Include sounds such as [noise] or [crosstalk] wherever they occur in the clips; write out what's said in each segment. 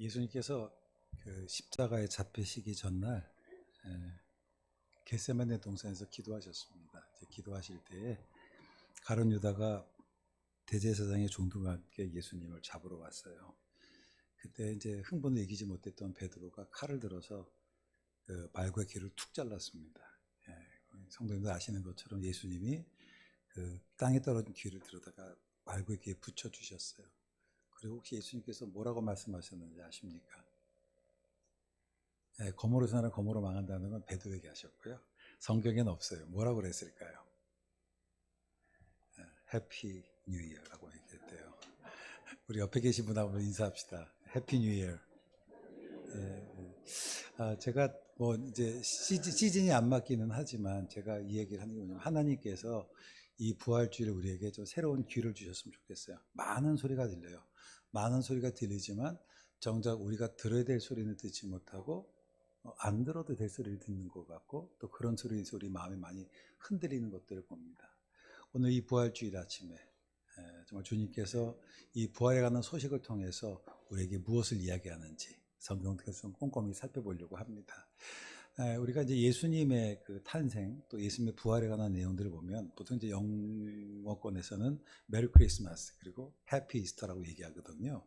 예수님께서 그 십자가에 잡히시기 전날 에, 겟세마네 동산에서 기도하셨습니다. 기도하실 때에 가론 유다가 대제사장의 종들과 함께 예수님을 잡으러 왔어요. 그때 이제 흥분을 이기지 못했던 베드로가 칼을 들어서 그 말과 귀를 툭 잘랐습니다. 예, 성도님들 아시는 것처럼 예수님이 그 땅에 떨어진 귀를 들어다가 말과 귀에 붙여 주셨어요. 그리고 혹시 예수님께서 뭐라고 말씀하셨는지 아십니까? 예, 거모로 사는 거모로 망한다는 건 베드로에게 하셨고요. 성경에는 없어요. 뭐라고 그랬을까요? 해피 뉴 이어라고 얘기했대요. 우리 옆에 계신 분하고 인사합시다. 해피 뉴 이어. 아, 제가 뭐 이제 시즌, 시즌 이 안 맞기는 하지만 제가 이 얘기를 하는 게 뭐냐면 하나님께서 이 부활주의를 우리에게 좀 새로운 귀를 주셨으면 좋겠어요. 많은 소리가 들려요. 많은 소리가 들리지만 정작 우리가 들어야 될 소리는 듣지 못하고 어, 안 들어도 될 소리를 듣는 것 같고 또 그런 소리 소리 마음이 많이 흔들리는 것들을 봅니다. 오늘 이 부활주일 아침에 에, 정말 주님께서 이 부활에 관한 소식을 통해서 우리에게 무엇을 이야기하는지 성경에서 좀 꼼꼼히 살펴보려고 합니다. 에, 우리가 이제 예수님의 그 탄생 또 예수님의 부활에 관한 내용들을 보면 보통 이제 영어권에서는 메리 크리스마스 그리고 해피 이스터라고 얘기하거든요.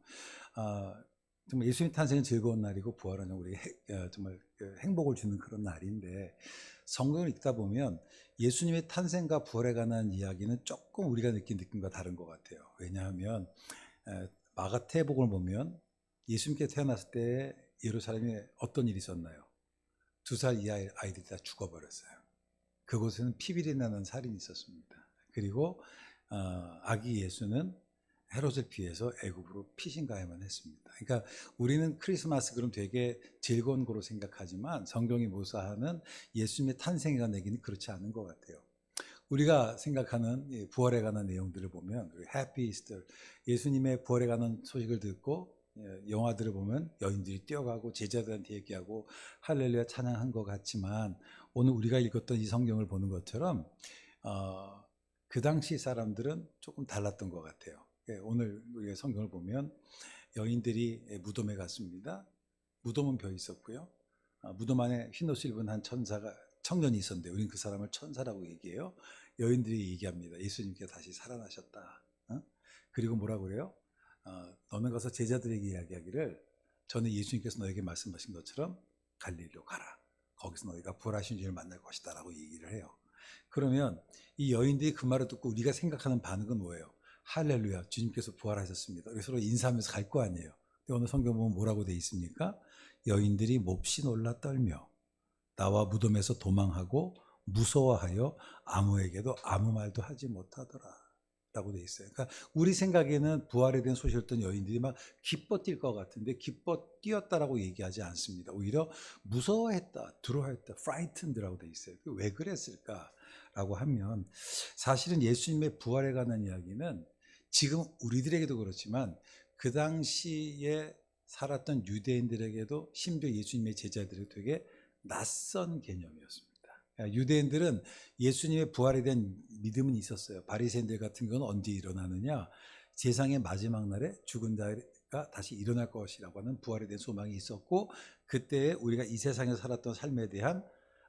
아, 정말 예수님 탄생은 즐거운 날이고 부활은 우리 정말 그 행복을 주는 그런 날인데 성경을 읽다 보면 예수님의 탄생과 부활에 관한 이야기는 조금 우리가 느낀 느낌과 다른 것 같아요. 왜냐하면 마가태복을 보면 예수님께 태어났을 때 예루살렘에 어떤 일이 있었나요? 두 살 이하의 아이들이 다 죽어버렸어요. 그곳에는 피비리 나는 살인이 있었습니다. 그리고 어, 아기 예수는 헤롯을 피해서 애굽으로 피신가야만 했습니다. 그러니까 우리는 크리스마스 그럼 되게 즐거운 거로 생각하지만 성경이 묘사하는 예수님의 탄생에 관한 얘기는 그렇지 않은 것 같아요. 우리가 생각하는 부활에 관한 내용들을 보면 해피 이스터 예수님의 부활에 관한 소식을 듣고 영화들을 보면 여인들이 뛰어가고 제자들한테 얘기하고 할렐루야 찬양한 것 같지만 오늘 우리가 읽었던 이 성경을 보는 것처럼 어, 그 당시 사람들은 조금 달랐던 것 같아요. 예, 오늘 우리가 성경을 보면 여인들이 무덤에 갔습니다. 무덤은 벼 있었고요. 아, 무덤 안에 흰 옷을 입은 한 천사가 청년이 있었는데 우리는 그 사람을 천사라고 얘기해요. 여인들이 얘기합니다. 예수님께 다시 살아나셨다. 어? 그리고 뭐라 그래요? 어, 너는 가서 제자들에게 이야기하기를 전에 예수님께서 너에게 말씀하신 것처럼 갈릴리로 가라. 거기서 너희가 부활하신 주를 만날 것이다 라고 얘기를 해요. 그러면 이 여인들이 그 말을 듣고 우리가 생각하는 반응은 뭐예요? 할렐루야, 주님께서 부활하셨습니다. 그래서 서로 인사하면서 갈 거 아니에요. 근데 오늘 성경 보면 뭐라고 돼 있습니까? 여인들이 몹시 놀라 떨며 나와 무덤에서 도망하고 무서워하여 아무에게도 아무 말도 하지 못하더라. 라고 돼 있어요. 그러니까 우리 생각에는 부활에 대한 소식을 듣던 여인들이 막 기뻐 뛸 것 같은데 기뻐 뛰었다라고 얘기하지 않습니다. 오히려 무서워했다, 두려워했다, frightened라고 돼 있어요. 왜 그랬을까라고 하면 사실은 예수님의 부활에 관한 이야기는 지금 우리들에게도 그렇지만 그 당시에 살았던 유대인들에게도 심지어 예수님의 제자들에게 되게 낯선 개념이었습니다. 그러니까 유대인들은 예수님의 부활에 대한 믿음은 있었어요. 바리새인들 같은 경우는 언제 일어나느냐? 세상의 마지막 날에 죽은 자가 다시 일어날 것이라고 하는 부활에 대한 소망이 있었고 그때 우리가 이 세상에 살았던 삶에 대한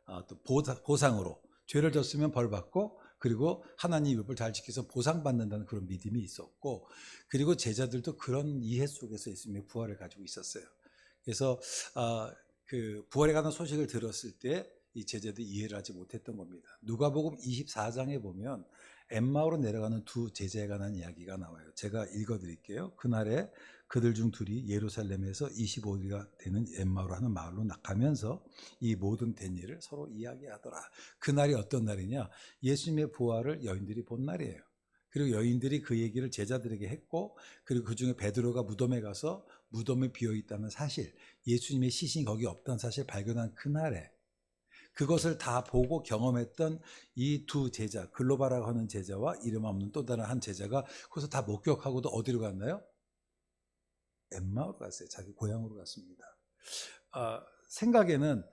어, 또 보상으로 죄를 졌으면 벌 받고 그리고 하나님 율법을 잘 지켜서 보상받는다는 그런 믿음이 있었고 그리고 제자들도 그런 이해 속에서 예수님의 부활을 가지고 있었어요. 그래서 어, 그 부활에 관한 소식을 들었을 때 이 제자들이 이해를 하지 못했던 겁니다. 누가복음 24장에 보면 엠마오로 내려가는 두 제자에 관한 이야기가 나와요. 제가 읽어드릴게요. 그날에 그들 중 둘이 예루살렘에서 25리가 되는 엠마오로 하는 마을로 나가면서 이 모든 된 일을 서로 이야기하더라. 그날이 어떤 날이냐? 예수님의 부활을 여인들이 본 날이에요. 그리고 여인들이 그 얘기를 제자들에게 했고, 그리고 그 중에 베드로가 무덤에 가서 무덤에 비어 있다는 사실, 예수님의 시신이 거기 없다는 사실 발견한 그날에 그것을 다 보고 경험했던 이 두 제자, 글로바라고 하는 제자와 이름 없는 또 다른 한 제자가 거기서 다 목격하고도 어디로 갔나요? 엠마오로 갔어요. 자기 고향으로 갔습니다. 아, 생각에는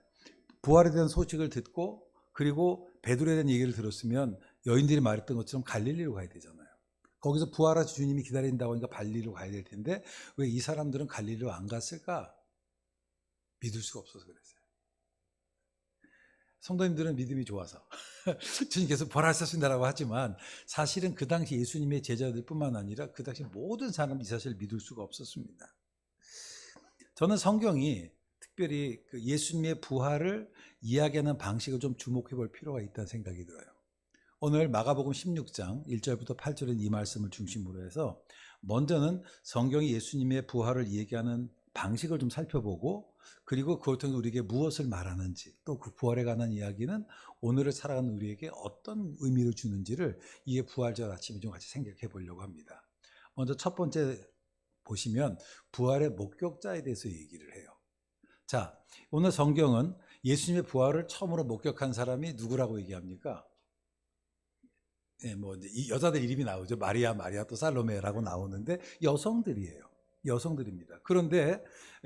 부활에 대한 소식을 듣고 그리고 베드로에 대한 얘기를 들었으면 여인들이 말했던 것처럼 갈릴리로 가야 되잖아요. 거기서 부활하신 주님이 기다린다고 하니까 발리로 가야 될 텐데 왜 이 사람들은 갈릴리로 안 갔을까? 믿을 수가 없어서 그랬어요. 성도님들은 믿음이 좋아서 [laughs] 주님께서 부활하셨습니다라고 하지만 사실은 그 당시 예수님의 제자들뿐만 아니라 그 당시 모든 사람이 이 사실을 믿을 수가 없었습니다. 저는 성경이 특별히 그 예수님의 부활을 이야기하는 방식을 좀 주목해 볼 필요가 있다는 생각이 들어요. 오늘 마가복음 16장 1절부터 8절은 이 말씀을 중심으로 해서 먼저는 성경이 예수님의 부활을 얘기하는 방식을 좀 살펴보고 그리고 통해 우리에게 무엇을 말하는지 또 그 부활에 관한 이야기는 오늘을 살아가는 우리에게 어떤 의미를 주는지를 이에 부활절 아침에 좀 같이 생각해 보려고 합니다. 먼저 첫 번째 보시면 부활의 목격자에 대해서 얘기를 해요. 자, 오늘 성경은 예수님의 부활을 처음으로 목격한 사람이 누구라고 얘기합니까? 예, 뭐 이제 이 여자들 이름이 나오죠. 마리아, 마리아 또 살로메라고 나오는데 여성들이에요. 여성들입니다. 그런데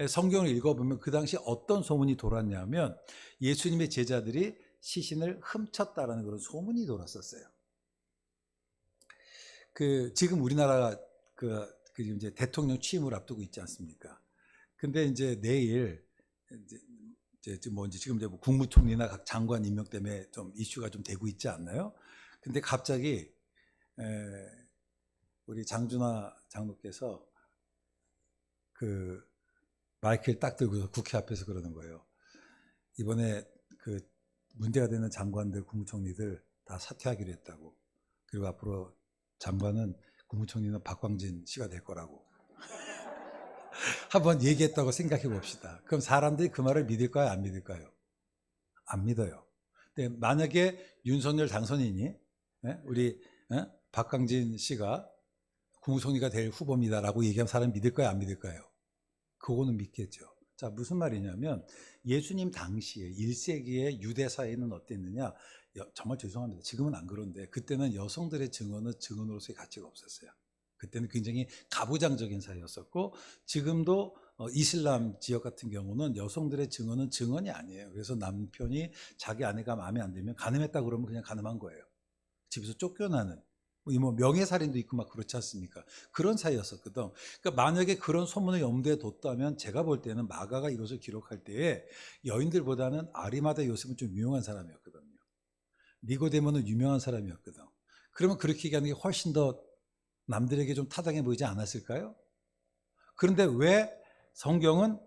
성경을 읽어보면 그 당시 어떤 소문이 돌았냐면 예수님의 제자들이 시신을 훔쳤다라는 그런 소문이 돌았었어요. 그 지금 우리나라가 그, 그 이제 대통령 취임을 앞두고 있지 않습니까? 근데 이제 내일 이제 이제 뭐 이제 지금 이제 뭐 국무총리나 각 장관 임명 때문에 좀 이슈가 좀 되고 있지 않나요? 근데 갑자기 에, 우리 장준하 장로께서 그 마이크를 딱 들고 국회 앞에서 그러는 거예요. 이번에 그 문제가 되는 장관들, 국무총리들 다 사퇴하기로 했다고. 그리고 앞으로 장관은 국무총리는 박광진 씨가 될 거라고. [laughs] 한번 얘기했다고 생각해 봅시다. 그럼 사람들이 그 말을 믿을까요? 안 믿을까요? 안 믿어요. 근데 만약에 윤석열 당선인이 예? 우리 예? 박광진 씨가 국무총리가 될 후보입니다라고 얘기하면 사람 믿을까요? 안 믿을까요? 그거는 믿겠죠. 자, 무슨 말이냐면 예수님 당시에 1세기의 유대 사회는 어땠느냐? 여- 정말 죄송합니다. 지금은 안 그런데 그때는 여성들의 증언은 증언으로서의 가치가 없었어요. 그때는 굉장히 가부장적인 사회였었고 지금도 어, 이슬람 지역 같은 경우는 여성들의 증언은 증언이 아니에요. 그래서 남편이 자기 아내가 마음에 안 들면 가늠했다 그러면 그냥 가늠한 거예요. 집에서 쫓겨나는 이 뭐 명예살인도 있고 막 그렇지 않습니까? 그런 사이였었거든. 그러니까 만약에 그런 소문을 염두에 뒀다면 제가 볼 때는 마가가 이것을 기록할 때에 여인들보다는 아리마다 요셉은 좀 유명한 사람이었거든요. 니고데모는 유명한 사람이었거든. 그러면 그렇게 얘기하는 게 훨씬 더 남들에게 좀 타당해 보이지 않았을까요? 그런데 왜 성경은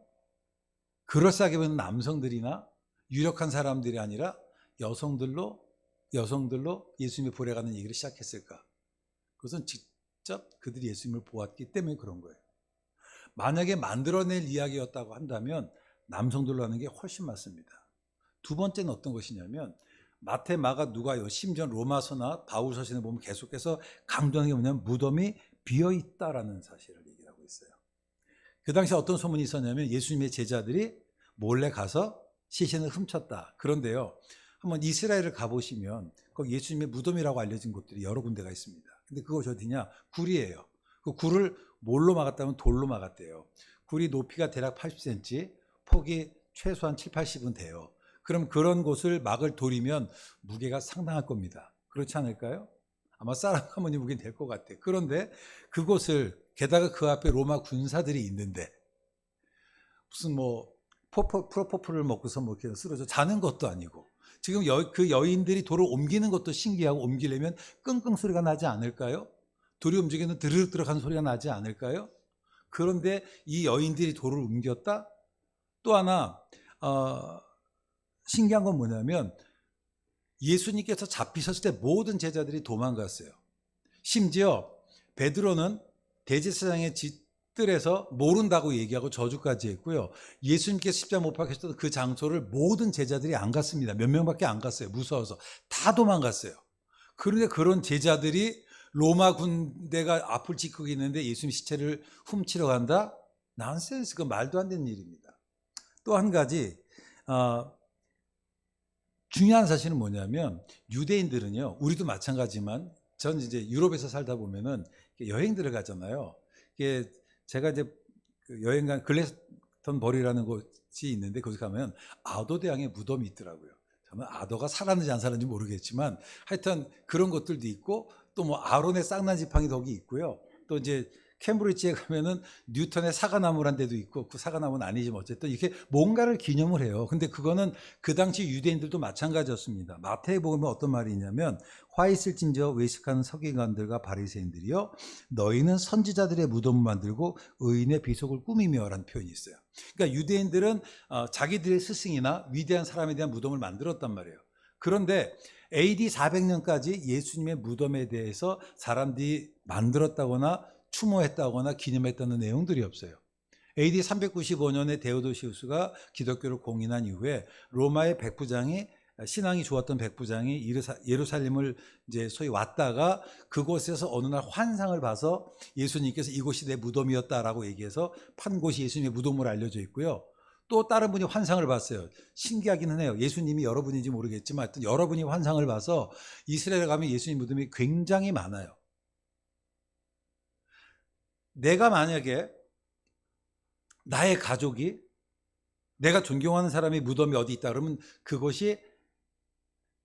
그럴싸하게 보이는 남성들이나 유력한 사람들이 아니라 여성들로 여성들로 예수님의 불에 가는 얘기를 시작했을까? 그것은 직접 그들이 예수님을 보았기 때문에 그런 거예요. 만약에 만들어낼 이야기였다고 한다면 남성들로 하는 게 훨씬 맞습니다. 두 번째는 어떤 것이냐면 마태, 마가, 누가요, 심지어 로마서나 바울서신에 보면 계속해서 강조하는 게 뭐냐면 무덤이 비어 있다라는 사실을 얘기하고 있어요. 그 당시 어떤 소문이 있었냐면 예수님의 제자들이 몰래 가서 시신을 훔쳤다. 그런데요. 한번 이스라엘을 가보시면 거기 예수님의 무덤이라고 알려진 곳들이 여러 군데가 있습니다. 근데 그것이 어디냐? 굴이에요. 그 굴을 뭘로 막았다면 돌로 막았대요. 굴이 높이가 대략 80cm, 폭이 최소한 7, 80은 돼요. 그럼 그런 곳을 막을 돌이면 무게가 상당할 겁니다. 그렇지 않을까요? 아마 사람 [laughs] 가문이 무게는 될것 같아. 그런데 그곳을 게다가 그 앞에 로마 군사들이 있는데 무슨 뭐 프로포폴을 먹고서 뭐 이렇게 쓰러져 자는 것도 아니고 지금 여, 그 여인들이 돌을 옮기는 것도 신기하고 옮기려면 끙끙 소리가 나지 않을까요? 돌이 움직이는 드르륵 들어가는 소리가 나지 않을까요? 그런데 이 여인들이 돌을 옮겼다? 또 하나 어, 신기한 건 뭐냐면 예수님께서 잡히셨을 때 모든 제자들이 도망갔어요. 심지어 베드로는 대제사장의 뜰에서 모른다고 얘기하고 저주까지 했고요. 예수님께서 십자가 못 박히셨던 그 장소를 모든 제자들이 안 갔습니다. 몇 명밖에 안 갔어요. 무서워서. 다 도망갔어요. 그런데 그런 제자들이 로마 군대가 앞을 지키고 있는데 예수님 시체를 훔치러 간다? 난센스. 그 말도 안 되는 일입니다. 또 한 가지, 어, 중요한 사실은 뭐냐면 유대인들은요, 우리도 마찬가지지만 전 이제 유럽에서 살다 보면은 여행들을 가잖아요. 이게 제가 이제 그 여행 간 글래스턴 버리라는 곳이 있는데 거기 가면 아도 대왕의 무덤이 있더라고요. 저는 아도가 살았는지 안 살았는지 모르겠지만 하여튼 그런 것들도 있고 또 뭐 아론의 쌍난 지팡이 덕이 있고요. 또 이제 캠브리지에 가면은 뉴턴의 사과나무란 데도 있고 그 사과나무는 아니지만 어쨌든 이렇게 뭔가를 기념을 해요. 근데 그거는 그 당시 유대인들도 마찬가지였습니다. 마태복음에 어떤 말이 있냐면 화 있을진저 외식하는 서기관들과 바리새인들이여 너희는 선지자들의 무덤을 만들고 의인의 비속을 꾸미며라는 표현이 있어요. 그러니까 유대인들은 어, 자기들의 스승이나 위대한 사람에 대한 무덤을 만들었단 말이에요. 그런데 AD 400년까지 예수님의 무덤에 대해서 사람들이 만들었다거나 추모했다거나 기념했다는 내용들이 없어요. AD 395년에 데오도시우스가 기독교를 공인한 이후에 로마의 백부장이 신앙이 좋았던 백부장이 예루살렘을 이제 소위 왔다가 그곳에서 어느 날 환상을 봐서 예수님께서 이곳이 내 무덤이었다라고 얘기해서 판 곳이 예수님의 무덤으로 알려져 있고요. 또 다른 분이 환상을 봤어요. 신기하기는 해요. 예수님이 여러분인지 모르겠지만 하여튼 여러분이 환상을 봐서 이스라엘에 가면 예수님 무덤이 굉장히 많아요. 내가 만약에 나의 가족이 내가 존경하는 사람이 무덤이 어디 있다 그러면 그것이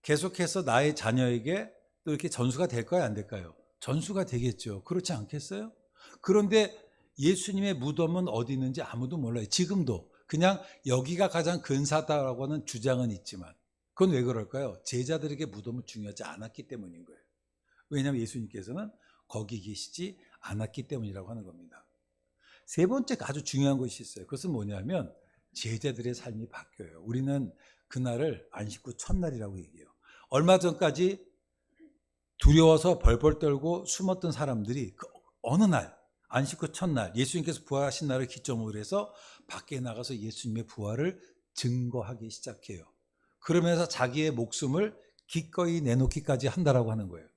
계속해서 나의 자녀에게 또 이렇게 전수가 될까요? 안 될까요? 전수가 되겠죠. 그렇지 않겠어요? 그런데 예수님의 무덤은 어디 있는지 아무도 몰라요. 지금도. 그냥 여기가 가장 근사하다라고 하는 주장은 있지만 그건 왜 그럴까요? 제자들에게 무덤은 중요하지 않았기 때문인 거예요. 왜냐하면 예수님께서는 거기 계시지 않았기 때문이라고 하는 겁니다. 세 번째 아주 중요한 것이 있어요. 그것은 뭐냐면 제자들의 삶이 바뀌어요. 우리는 그날을 안식구 첫날이라고 얘기해요. 얼마 전까지 두려워서 벌벌 떨고 숨었던 사람들이 그 어느 날 안식구 첫날 예수님께서 부활하신 날을 기점으로 해서 밖에 나가서 예수님의 부활을 증거하기 시작해요. 그러면서 자기의 목숨을 기꺼이 내놓기까지 한다라고 하는 거예요.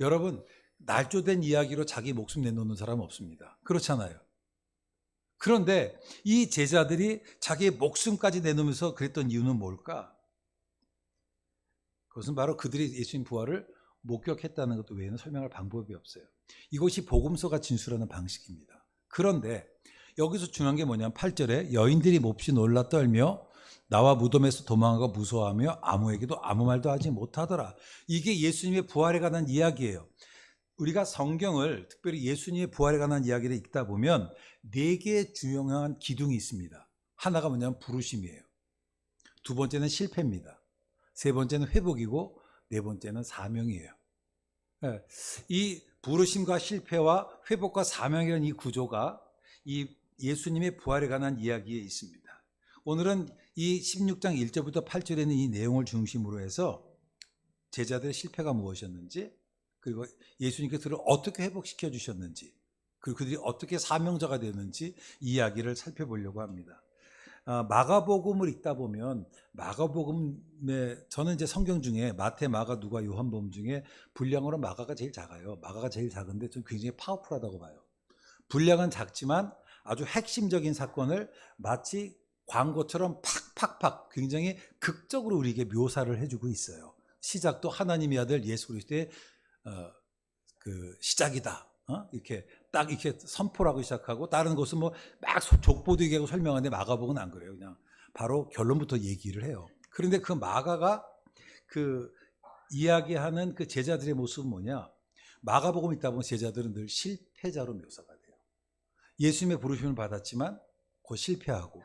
여러분 날조된 이야기로 자기 목숨 내놓는 사람 없습니다. 그렇잖아요. 그런데 이 제자들이 자기의 목숨까지 내놓으면서 그랬던 이유는 뭘까? 그것은 바로 그들이 예수님 부활을 목격했다는 것 외에는 설명할 방법이 없어요. 이것이 복음서가 진술하는 방식입니다. 그런데 여기서 중요한 게 뭐냐면 8절에 여인들이 몹시 놀라 떨며 나와 무덤에서 도망하고 무서워하며 아무에게도 아무 말도 하지 못하더라. 이게 예수님의 부활에 관한 이야기예요. 우리가 성경을 특별히 예수님의 부활에 관한 이야기를 읽다 보면 네 개의 중요한 기둥이 있습니다. 하나가 뭐냐면 부르심이에요. 두 번째는 실패입니다. 세 번째는 회복이고 네 번째는 사명이에요. 예, 이 부르심과 실패와 회복과 사명이라는 이 구조가 이 예수님의 부활에 관한 이야기에 있습니다. 오늘은 이 16장 1절부터 8절에 있는 이 내용을 중심으로 해서 제자들의 실패가 무엇이었는지 그리고 예수님께서 그를 어떻게 회복시켜 주셨는지 그리고 그들이 어떻게 사명자가 되는지 이야기를 살펴보려고 합니다. 아, 마가복음을 읽다 보면 마가복음에 저는 이제 성경 중에 마태, 마가, 누가, 요한복음 중에 분량으로 마가가 제일 작아요. 마가가 제일 작은데 좀 굉장히 파워풀하다고 봐요. 분량은 작지만 아주 핵심적인 사건을 마치 광고처럼 팍팍팍 굉장히 극적으로 우리에게 묘사를 해주고 있어요. 시작도 하나님의 아들 예수 그리스도의 어, 그 시작이다. 어? 이렇게 딱 이렇게 선포를 하고 시작하고 다른 것은 뭐 막 족보도 얘기하고 설명하는데 마가복은 안 그래요. 그냥 바로 결론부터 얘기를 해요. 그런데 그 마가가 그 이야기하는 그 제자들의 모습은 뭐냐? 마가복음 있다 보면 제자들은 늘 실패자로 묘사가 돼요. 예수님의 부르심을 받았지만 곧 실패하고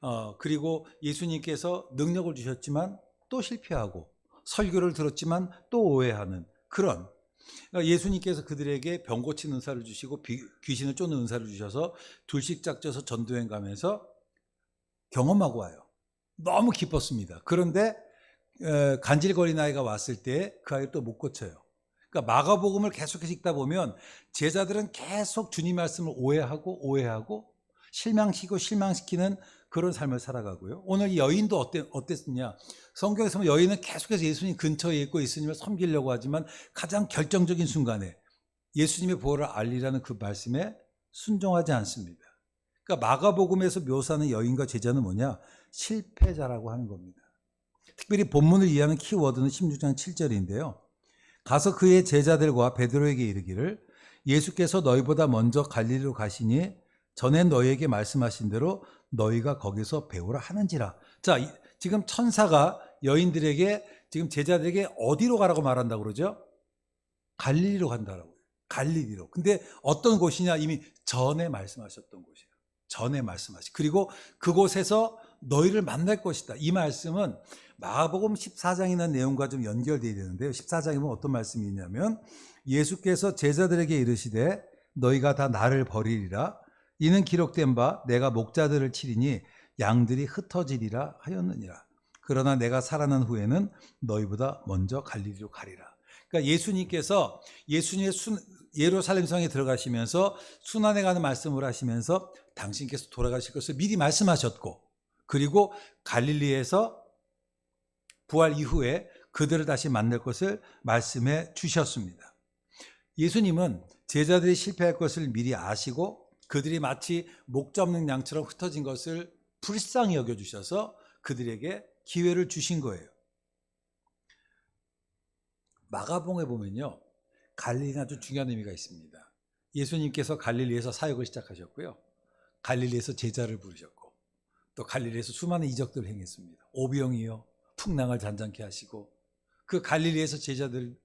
어, 그리고 예수님께서 능력을 주셨지만 또 실패하고 설교를 들었지만 또 오해하는 그런 그러니까 예수님께서 그들에게 병 고치는 은사를 주시고 비- 귀신을 쫓는 은사를 주셔서 둘씩 짝져서 전도행 가면서 경험하고 와요. 너무 기뻤습니다. 그런데 에, 간질거리는 아이가 왔을 때 그 아이를 또 못 고쳐요. 그러니까 마가복음을 계속해서 읽다 보면 제자들은 계속 주님 말씀을 오해하고 오해하고 실망시키고 실망시키는 그런 삶을 살아가고요. 오늘 이 여인도 어때, 어땠느냐? 성경에서 보면 여인은 계속해서 예수님 근처에 있고 예수님을 섬기려고 하지만 가장 결정적인 순간에 예수님의 부활을 알리라는 그 말씀에 순종하지 않습니다. 그러니까 마가복음에서 묘사하는 여인과 제자는 뭐냐? 실패자라고 하는 겁니다. 특별히 본문을 이해하는 키워드는 16장 7절인데요. 가서 그의 제자들과 베드로에게 이르기를 예수께서 너희보다 먼저 갈릴리로 가시니 전에 너희에게 말씀하신 대로 너희가 거기서 배우라 하는지라. 자, 이- 지금 천사가 여인들에게 지금 제자들에게 어디로 가라고 말한다고 그러죠? 갈릴리로 간다라고요. 갈릴리로. 근데 어떤 곳이냐 이미 전에 말씀하셨던 곳이에요. 전에 말씀하시. 그리고 그곳에서 너희를 만날 것이다. 이 말씀은 마가복음 14장이라는 내용과 좀 연결되어야 되는데요. 14장에 보면 어떤 말씀이 있냐면 예수께서 제자들에게 이르시되 너희가 다 나를 버리리라 이는 기록된 바 내가 목자들을 치리니 양들이 흩어지리라 하였느니라. 그러나 내가 살아난 후에는 너희보다 먼저 갈릴리로 가리라. 그러니까 예수님께서 예수님의 순, 예루살렘 성에 들어가시면서 순환에 가는 말씀을 하시면서 당신께서 돌아가실 것을 미리 말씀하셨고 그리고 갈릴리에서 부활 이후에 그들을 다시 만날 것을 말씀해 주셨습니다. 예수님은 제자들이 실패할 것을 미리 아시고 그들이 마치 목자 없는 양처럼 흩어진 것을 불쌍히 여겨 주셔서 그들에게 기회를 주신 거예요. 마가봉에 보면요. 갈릴리는 아주 중요한 의미가 있습니다. 예수님께서 갈릴리에서 사역을 시작하셨고요. 갈릴리에서 제자를 부르셨고 또 갈릴리에서 수많은 이적들을 행했습니다. 오병이요. 풍랑을 잔잔케 하시고 그 갈릴리에서 제자들은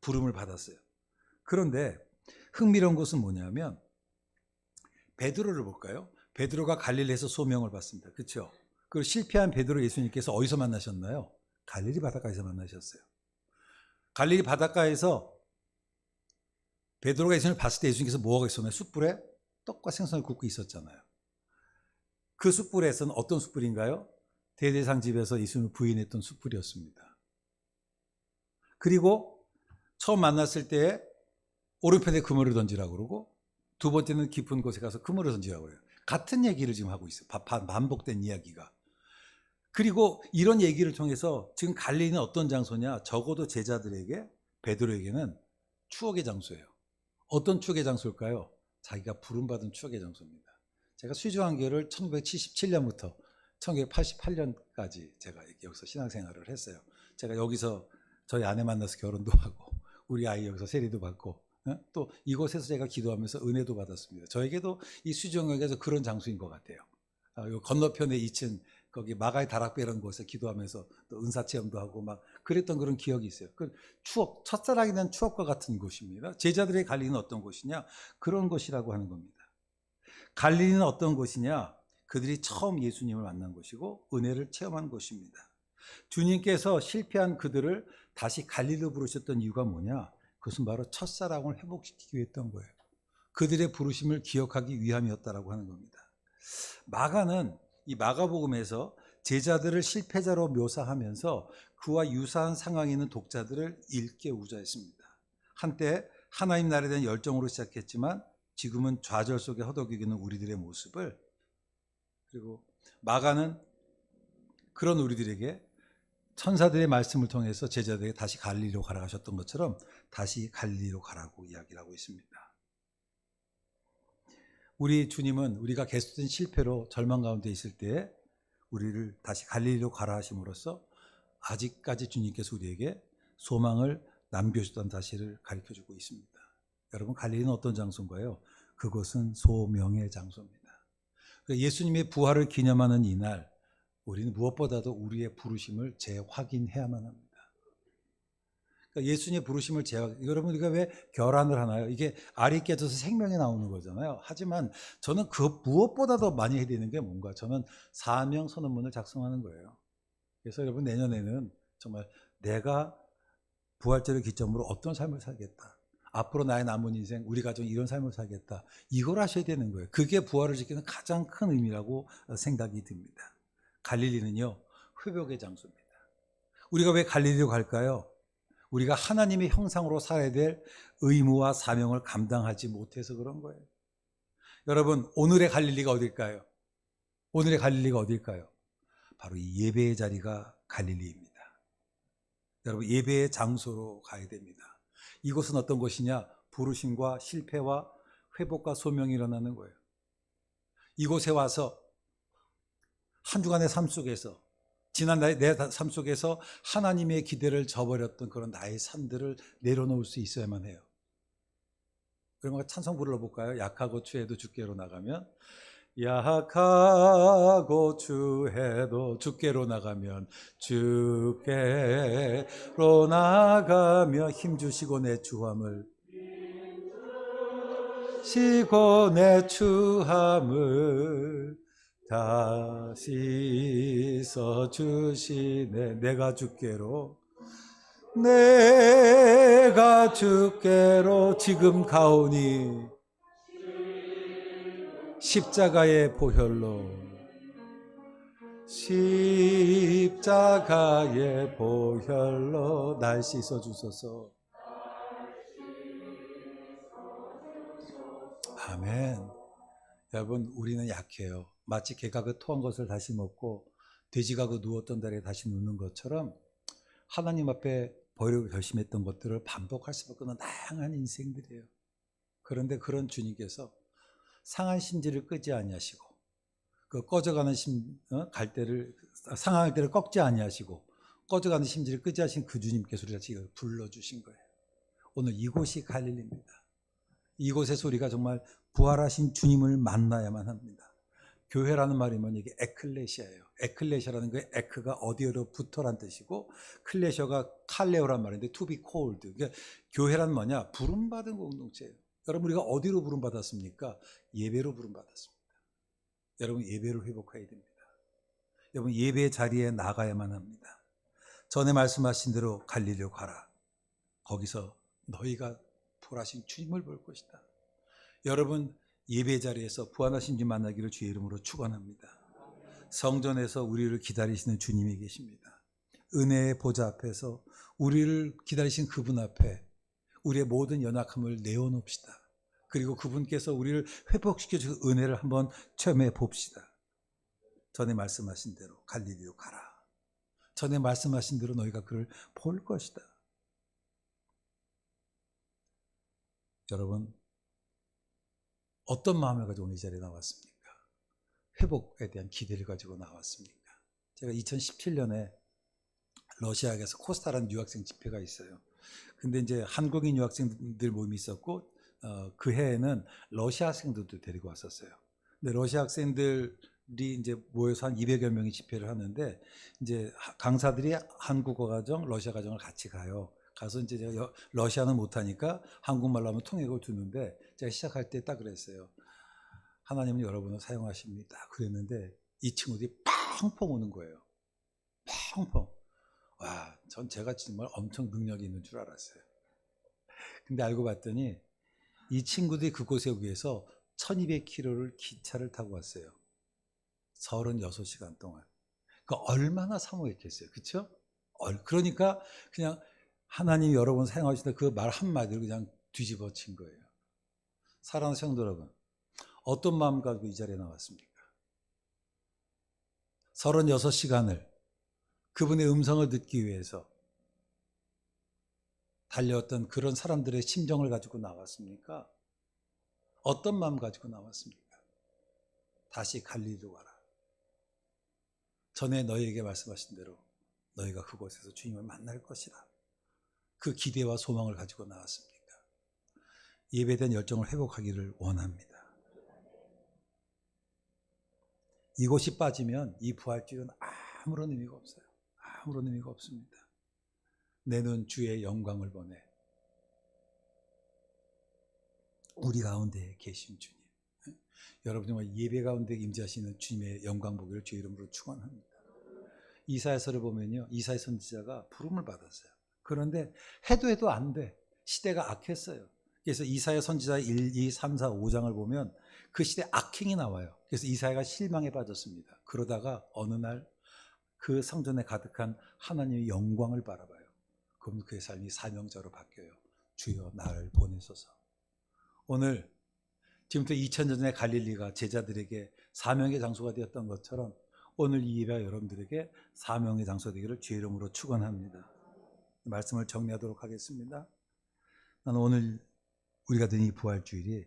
부름을 받았어요. 그런데 흥미로운 것은 뭐냐면 베드로를 볼까요? 베드로가 갈릴리에서 소명을 받습니다. 그렇죠? 그 실패한 베드로 예수님께서 어디서 만나셨나요? 갈릴리 바닷가에서 만나셨어요. 갈릴리 바닷가에서 베드로가 예수님을 봤을 때 예수님께서 뭐하고 있었나요? 숯불에 떡과 생선을 굽고 있었잖아요. 그 숯불에서는 어떤 숯불인가요? 대대상 집에서 예수님을 부인했던 숯불이었습니다. 그리고 처음 만났을 때 오른편에 그물을 던지라고 그러고 두 번째는 깊은 곳에 가서 그물을 던지라고 그래요. 같은 얘기를 지금 하고 있어요. 반복된 이야기가. 그리고 이런 얘기를 통해서 지금 갈릴리는 어떤 장소냐? 적어도 제자들에게 베드로에게는 추억의 장소예요. 어떤 추억의 장소일까요? 자기가 부름받은 추억의 장소입니다. 제가 수주한교를 1977년부터 1988년까지 제가 여기서 신앙생활을 했어요. 제가 여기서 저희 아내 만나서 결혼도 하고 우리 아이 여기서 세리도 받고 어? 또 이곳에서 제가 기도하면서 은혜도 받았습니다. 저에게도 이 수정역에서 그런 장소인 것 같아요. 아, 요 건너편에 2층 거기 마가의 다락배라는 곳에 기도하면서 또 은사 체험도 하고 막 그랬던 그런 기억이 있어요. 그 추억, 첫사랑이 된 추억과 같은 곳입니다. 제자들의 갈리는 어떤 곳이냐? 그런 곳이라고 하는 겁니다. 갈리는 어떤 곳이냐? 그들이 처음 예수님을 만난 곳이고 은혜를 체험한 곳입니다. 주님께서 실패한 그들을 다시 갈릴로 부르셨던 이유가 뭐냐? 그것은 바로 첫사랑을 회복시키기 위했던 거예요. 그들의 부르심을 기억하기 위함이었다라고 하는 겁니다. 마가는 이 마가복음에서 제자들을 실패자로 묘사하면서 그와 유사한 상황에 있는 독자들을 일깨우자 했습니다. 한때 하나님 나라에 대한 열정으로 시작했지만 지금은 좌절 속에 허덕이는 우리들의 모습을 그리고 마가는 그런 우리들에게 천사들의 말씀을 통해서 제자들에게 다시 갈리로 가라 하셨던 것처럼 다시 갈리로 가라고 이야기를 하고 있습니다. 우리 주님은 우리가 계속된 실패로 절망 가운데 있을 때 우리를 다시 갈릴리로 가라 하심으로써 아직까지 주님께서 우리에게 소망을 남겨주던 사실을 가르쳐 주고 있습니다. 여러분 갈릴리는 어떤 장소인가요? 그곳은 소명의 장소입니다. 그러니까 예수님의 부활을 기념하는 이날 우리는 무엇보다도 우리의 부르심을 재확인해야만 합니다. 그러니까 예수님의 부르심을 재확 여러분 우리가 왜 결혼을 하나요? 이게 알이 깨져서 생명이 나오는 거잖아요. 하지만 저는 그 무엇보다도 많이 해야 되는 게 뭔가 저는 사명 선언문을 작성하는 거예요. 그래서 여러분 내년에는 정말 내가 부활절을 기점으로 어떤 삶을 살겠다. 앞으로 나의 남은 인생 우리 가정 이런 삶을 살겠다. 이걸 하셔야 되는 거예요. 그게 부활을 지키는 가장 큰 의미라고 생각이 듭니다. 갈릴리는요 회복의 장소입니다. 우리가 왜 갈릴리로 갈까요? 우리가 하나님의 형상으로 살아야 될 의무와 사명을 감당하지 못해서 그런 거예요. 여러분 오늘의 갈릴리가 어딜까요? 오늘의 갈릴리가 어딜까요? 바로 이 예배의 자리가 갈릴리입니다. 여러분 예배의 장소로 가야 됩니다. 이곳은 어떤 곳이냐? 부르심과 실패와 회복과 소명이 일어나는 거예요. 이곳에 와서 한 주간의 삶 속에서 지난 내 삶 속에서 하나님의 기대를 저버렸던 그런 나의 삶들을 내려놓을 수 있어야만 해요. 그러면 찬송 불러볼까요? 약하고 추해도 주께로 나가면 약하고 주해도 주께로 나가면 주께로 나가며 힘 주시고 내 추함을 시고 내 추함을 다시 써주시네. 내가 주께로. 내가 주께로 지금 가오니 십자가의 보혈로. 십자가의 보혈로 날 씻어 주소서. 아멘. 여러분 우리는 약해요 마치 개가 그 토한 것을 다시 먹고 돼지가 그 누웠던 자리에 다시 눕는 것처럼 하나님 앞에 버리고 결심했던 것들을 반복할 수밖에 없는 다양한 인생들이에요 그런데 그런 주님께서 상한 심지를 끄지 아니하시고 그 꺼져가는 심 어? 갈대를 상할 때를 꺾지 아니하시고 꺼져가는 심지를 끄지 하신 그 주님께서 우리가 지금 불러 주신 거예요. 오늘 이곳이 갈릴리입니다. 이곳에서 우리가 정말 부활하신 주님을 만나야만 합니다. 교회라는 말이면 이게 에클레시아예요. 에클레시아라는 게 에크가 어디로부터란 뜻이고 클레셔가 칼레오란 말인데 to be called. 그러니까 교회란 뭐냐? 부름받은 공동체예요. 여러분 우리가 어디로 부름받았습니까? 예배로 부름받았습니다. 여러분 예배를 회복해야 됩니다. 여러분 예배 자리에 나가야만 합니다. 전에 말씀하신 대로 갈리려 가라. 거기서 너희가 부활하신 주님을 볼 것이다. 여러분 예배 자리에서 부활하신 주님 만나기를 주의 이름으로 축원합니다. 성전에서 우리를 기다리시는 주님이 계십니다. 은혜의 보좌 앞에서 우리를 기다리신 그분 앞에 우리의 모든 연약함을 내어놓읍시다. 그리고 그분께서 우리를 회복시켜 주신 은혜를 한번 체험해 봅시다. 전에 말씀하신 대로 갈릴리로 가라. 전에 말씀하신 대로 너희가 그를 볼 것이다. 여러분 어떤 마음을 가지고 오늘 이 자리에 나왔습니까? 회복에 대한 기대를 가지고 나왔습니까? 제가 2017년에 러시아에서 코스타라는 유학생 집회가 있어요. 근데 이제 한국인 유학생들 모임이 있었고 어, 그 해에는 러시아 학생들도 데리고 왔었어요. 근데 러시아 학생들이 이제 모여서 한 200여 명이 집회를 하는데 이제 하- 강사들이 한국어 과정, 러시아 과정을 같이 가요. 가서 이제 제가 여- 러시아는 못하니까 한국말로 하면 통역을 두는데 제가 시작할 때 딱 그랬어요. 하나님은 여러분을 사용하십니다. 그랬는데 이 친구들이 펑펑 오는 거예요. 펑펑. 와, 전 제가 정말 엄청 능력이 있는 줄 알았어요. 근데 알고 봤더니 이 친구들이 그곳에 위해서 1200km를 기차를 타고 왔어요. 36시간 동안. 그 얼마나 사모했겠어요. 그쵸? 얼- 그러니까 그냥 하나님이 여러분 사용하시다 그 말 한마디로 그냥 뒤집어 친 거예요. 사랑하는 성도 여러분, 어떤 마음 가지고 이 자리에 나왔습니까? 36시간을 그분의 음성을 듣기 위해서 달려왔던 그런 사람들의 심정을 가지고 나왔습니까? 어떤 마음 가지고 나왔습니까? 다시 갈리로 가라. 전에 너희에게 말씀하신 대로 너희가 그곳에서 주님을 만날 것이라. 그 기대와 소망을 가지고 나왔습니까? 예배에 대한 열정을 회복하기를 원합니다. 이곳이 빠지면 이 부활주는 아무런 의미가 없어요. 아무런 의미가 없습니다. 내 눈 주의 영광을 보내. 우리 가운데 계신 주님. 여러분 정말 예배 가운데 임재하시는 주님의 영광 보기를 주의 이름으로 축원합니다. 이사야서를 보면요. 이사야 선지자가 부름을 받았어요. 그런데 해도 해도 안 돼. 시대가 악했어요. 그래서 이사야 선지자 1, 2, 3, 4, 5장을 보면 그 시대 악행이 나와요. 그래서 이사야가 실망에 빠졌습니다. 그러다가 어느 날 그 성전에 가득한 하나님의 영광을 바라봐요. 그럼 그의 삶이 사명자로 바뀌어요. 주여 나를 보내소서. 오늘 지금부터 2000년 전에 갈릴리가 제자들에게 사명의 장소가 되었던 것처럼 오늘 이 예배가 여러분들에게 사명의 장소 되기를 주의 이름으로 축원합니다. 말씀을 정리하도록 하겠습니다. 나는 오늘 우리가 드는 이 부활주일이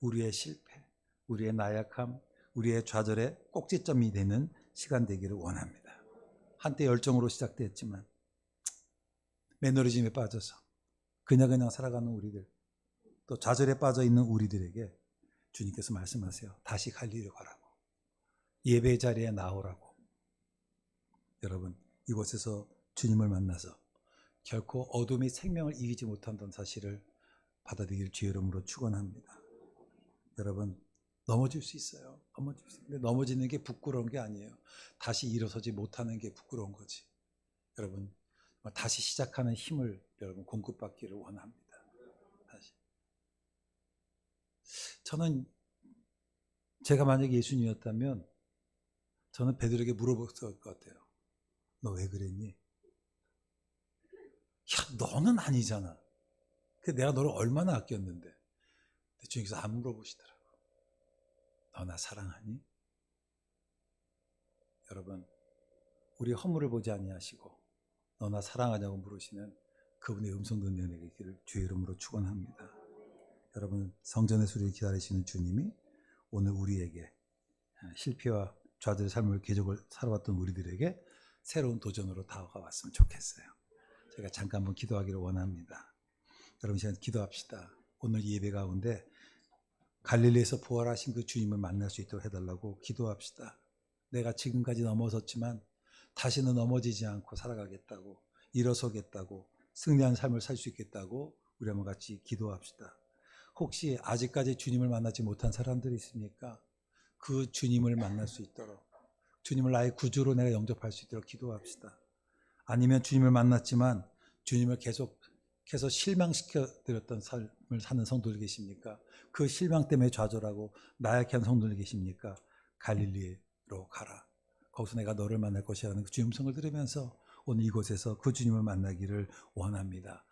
우리의 실패, 우리의 나약함, 우리의 좌절의 꼭지점이 되는 시간 되기를 원합니다. 한때 열정으로 시작됐지만 매너리즘에 빠져서 그냥 그냥 살아가는 우리들 또 좌절에 빠져 있는 우리들에게 주님께서 말씀하세요. 다시 갈리려 가라고. 예배 자리에 나오라고. 여러분, 이곳에서 주님을 만나서 결코 어둠이 생명을 이기지 못한다는 사실을 받아들일 주의 이름으로 축원합니다. 여러분, 넘어질 수 있어요. 넘어질 수 있는데 넘어지는 게 부끄러운 게 아니에요. 다시 일어서지 못하는 게 부끄러운 거지. 여러분, 다시 시작하는 힘을 여러분 공급받기를 원합니다. 다시. 저는 제가 만약에 예수님이었다면 저는 베드로에게 물어봤을 것 같아요. 너 왜 그랬니? 야, 너는 아니잖아. 그 내가 너를 얼마나 아꼈는데. 주님께서 안 물어보시더라고. 너 나 사랑하니? 여러분, 우리 허물을 보지 아니하시고 너나 사랑하냐고 물으시는 그분의 음성 듣는 있기를 주의 이름으로 축원합니다. 여러분, 성전의 소리를 기다리시는 주님이 오늘 우리에게 실패와 좌절의 삶을 계속을 살아왔던 우리들에게 새로운 도전으로 다가왔으면 좋겠어요. 제가 잠깐 한번 기도하기를 원합니다. 여러분 시간 기도합시다. 오늘 예배 가운데 갈릴리에서 부활하신 그 주님을 만날 수 있도록 해달라고 기도합시다. 내가 지금까지 넘어섰지만 다시는 넘어지지 않고 살아가겠다고 일어서겠다고 승리한 삶을 살 수 있겠다고 우리 한번 같이 기도합시다. 혹시 아직까지 주님을 만나지 못한 사람들이 있습니까? 그 주님을 만날 수 있도록 주님을 나의 구주로 내가 영접할 수 있도록 기도합시다. 아니면 주님을 만났지만 주님을 계속 해서 실망시켜 드렸던 삶을 사는 성도들 계십니까? 그 실망 때문에 좌절하고 나약해 한 성도들 계십니까? 갈릴리로 가라. 거기서 내가 너를 만날 것이라는 그 주님성을 들으면서 오늘 이곳에서 그 주님을 만나기를 원합니다.